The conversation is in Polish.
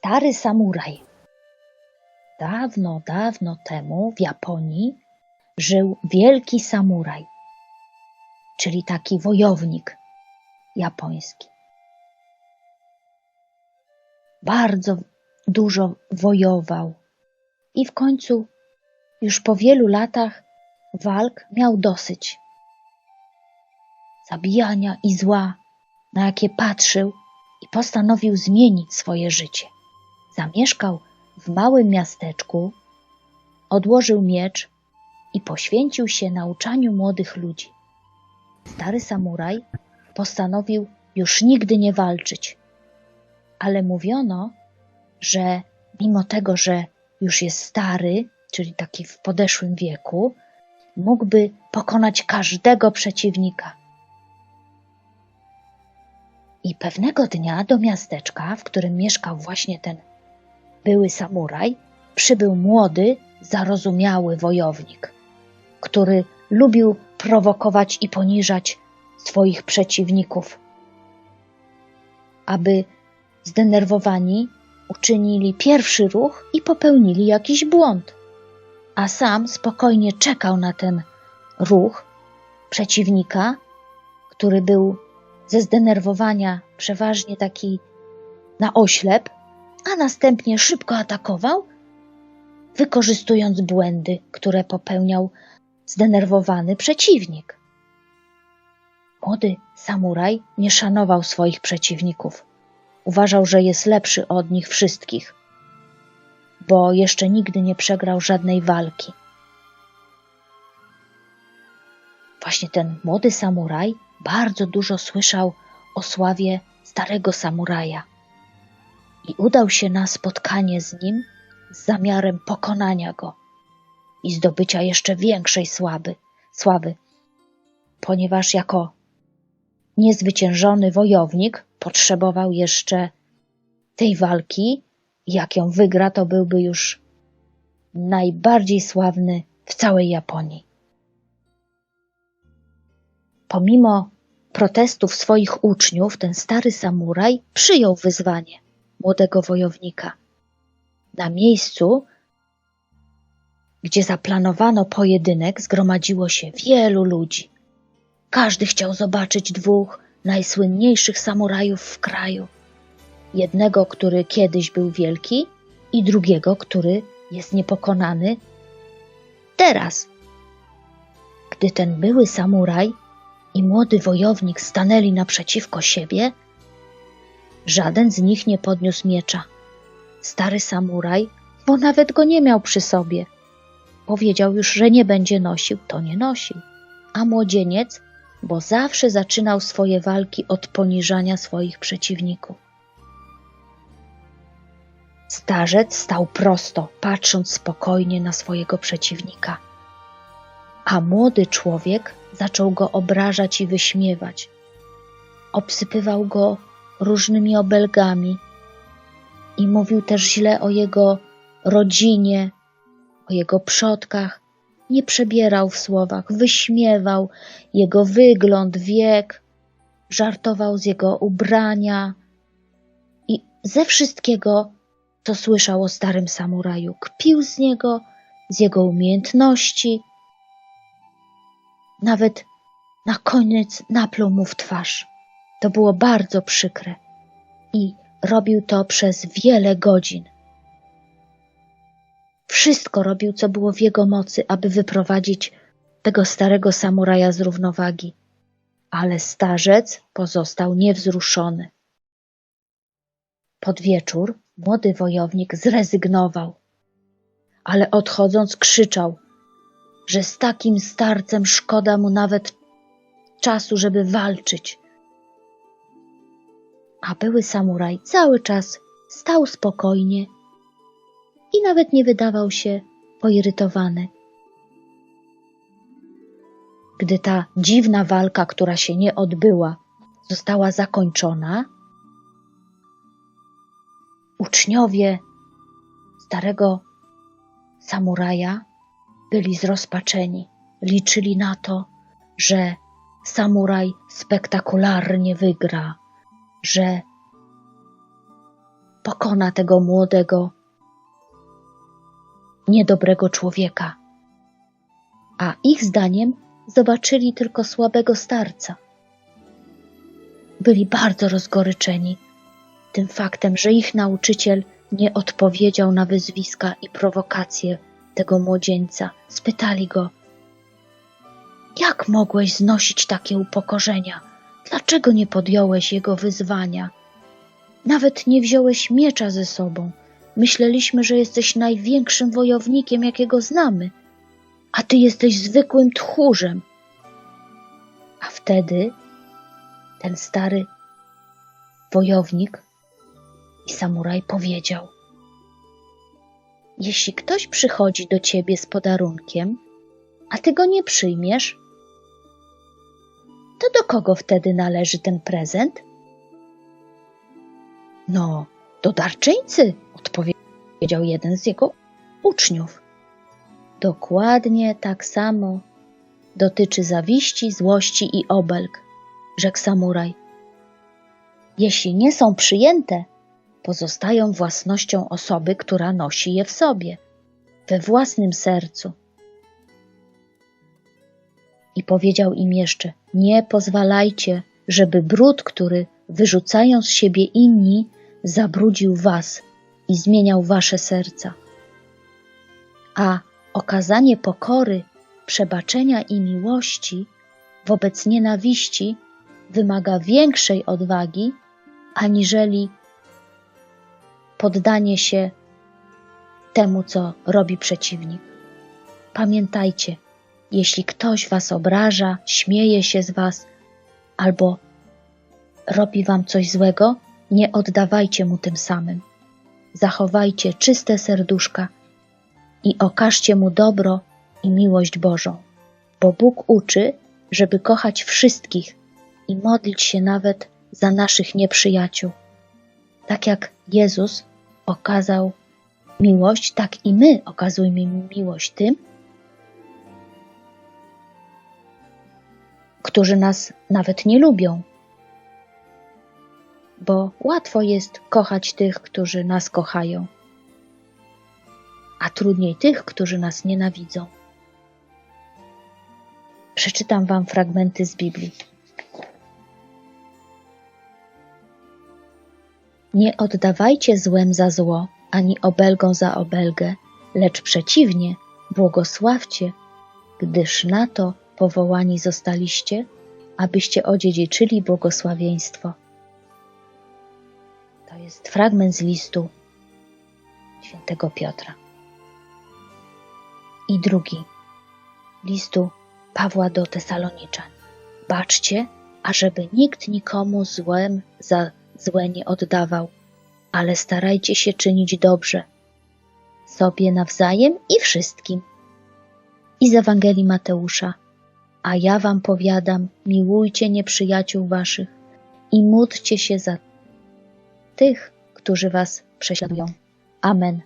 Stary samuraj. Dawno, dawno temu w Japonii żył wielki samuraj, czyli taki wojownik japoński. Bardzo dużo wojował i w końcu, już po wielu latach walk, miał dosyć. Zabijania i zła, na jakie patrzył, i postanowił zmienić swoje życie. Zamieszkał w małym miasteczku, odłożył miecz i poświęcił się nauczaniu młodych ludzi. Stary samuraj postanowił już nigdy nie walczyć, ale mówiono, że mimo tego, że już jest stary, czyli taki w podeszłym wieku, mógłby pokonać każdego przeciwnika. I pewnego dnia do miasteczka, w którym mieszkał właśnie ten były samuraj, przybył młody, zarozumiały wojownik, który lubił prowokować i poniżać swoich przeciwników, aby zdenerwowani uczynili pierwszy ruch i popełnili jakiś błąd, a sam spokojnie czekał na ten ruch przeciwnika, który był ze zdenerwowania przeważnie taki na oślep, a następnie szybko atakował, wykorzystując błędy, które popełniał zdenerwowany przeciwnik. Młody samuraj nie szanował swoich przeciwników. Uważał, że jest lepszy od nich wszystkich, bo jeszcze nigdy nie przegrał żadnej walki. Właśnie ten młody samuraj bardzo dużo słyszał o sławie starego samuraja i udał się na spotkanie z nim z zamiarem pokonania go i zdobycia jeszcze większej sławy, sławy, ponieważ jako niezwyciężony wojownik potrzebował jeszcze tej walki. Jak ją wygra, to byłby już najbardziej sławny w całej Japonii. Pomimo protestów swoich uczniów, ten stary samuraj przyjął wyzwanie młodego wojownika. Na miejscu, gdzie zaplanowano pojedynek, zgromadziło się wielu ludzi. Każdy chciał zobaczyć dwóch najsłynniejszych samurajów w kraju. Jednego, który kiedyś był wielki, i drugiego, który jest niepokonany teraz. Gdy ten były samuraj i młody wojownik stanęli naprzeciwko siebie, żaden z nich nie podniósł miecza. Stary samuraj, bo nawet go nie miał przy sobie, powiedział już, że nie będzie nosił, to nie nosił. A młodzieniec, bo zawsze zaczynał swoje walki od poniżania swoich przeciwników. Starzec stał prosto, patrząc spokojnie na swojego przeciwnika. A młody człowiek zaczął go obrażać i wyśmiewać. Obsypywał go różnymi obelgami i mówił też źle o jego rodzinie, o jego przodkach. Nie przebierał w słowach, wyśmiewał jego wygląd, wiek, żartował z jego ubrania i ze wszystkiego, co słyszał o starym samuraju, kpił z niego, z jego umiejętności, nawet na koniec naplął mu w twarz. To było bardzo przykre i robił to przez wiele godzin. Wszystko robił, co było w jego mocy, aby wyprowadzić tego starego samuraja z równowagi, ale starzec pozostał niewzruszony. Pod wieczór młody wojownik zrezygnował, ale odchodząc krzyczał – że z takim starcem szkoda mu nawet czasu, żeby walczyć. A były samuraj cały czas stał spokojnie i nawet nie wydawał się poirytowany. Gdy ta dziwna walka, która się nie odbyła, została zakończona, uczniowie starego samuraja byli zrozpaczeni. Liczyli na to, że samuraj spektakularnie wygra, że pokona tego młodego, niedobrego człowieka. A ich zdaniem zobaczyli tylko słabego starca. Byli bardzo rozgoryczeni tym faktem, że ich nauczyciel nie odpowiedział na wyzwiska i prowokacje tego młodzieńca. Spytali go: Jak mogłeś znosić takie upokorzenia? Dlaczego nie podjąłeś jego wyzwania? Nawet nie wziąłeś miecza ze sobą. Myśleliśmy, że jesteś największym wojownikiem, jakiego znamy, a ty jesteś zwykłym tchórzem. A wtedy ten stary wojownik i samuraj powiedział: Jeśli ktoś przychodzi do ciebie z podarunkiem, a ty go nie przyjmiesz, to do kogo wtedy należy ten prezent? No, do darczyńcy, odpowiedział jeden z jego uczniów. Dokładnie tak samo dotyczy zawiści, złości i obelg, rzekł samuraj. Jeśli nie są przyjęte, pozostają własnością osoby, która nosi je w sobie, we własnym sercu. I powiedział im jeszcze: Nie pozwalajcie, żeby brud, który wyrzucają z siebie inni, zabrudził was i zmieniał wasze serca. A okazanie pokory, przebaczenia i miłości wobec nienawiści wymaga większej odwagi, aniżeli poddanie się temu, co robi przeciwnik. Pamiętajcie, jeśli ktoś was obraża, śmieje się z was albo robi wam coś złego, nie oddawajcie mu tym samym. Zachowajcie czyste serduszka i okażcie mu dobro i miłość Bożą, bo Bóg uczy, żeby kochać wszystkich i modlić się nawet za naszych nieprzyjaciół. Tak jak Jezus okazał miłość, tak i my okazujmy miłość tym, którzy nas nawet nie lubią. Bo łatwo jest kochać tych, którzy nas kochają, a trudniej tych, którzy nas nienawidzą. Przeczytam Wam fragmenty z Biblii. Nie oddawajcie złem za zło, ani obelgą za obelgę, lecz przeciwnie, błogosławcie, gdyż na to powołani zostaliście, abyście odziedziczyli błogosławieństwo. To jest fragment z listu świętego Piotra. I drugi, listu Pawła do Tesaloniczan. Baczcie, ażeby nikt nikomu złem za złe nie oddawał, ale starajcie się czynić dobrze, sobie nawzajem i wszystkim. I z Ewangelii Mateusza. A ja wam powiadam, miłujcie nieprzyjaciół waszych i módlcie się za tych, którzy was prześladują. Amen.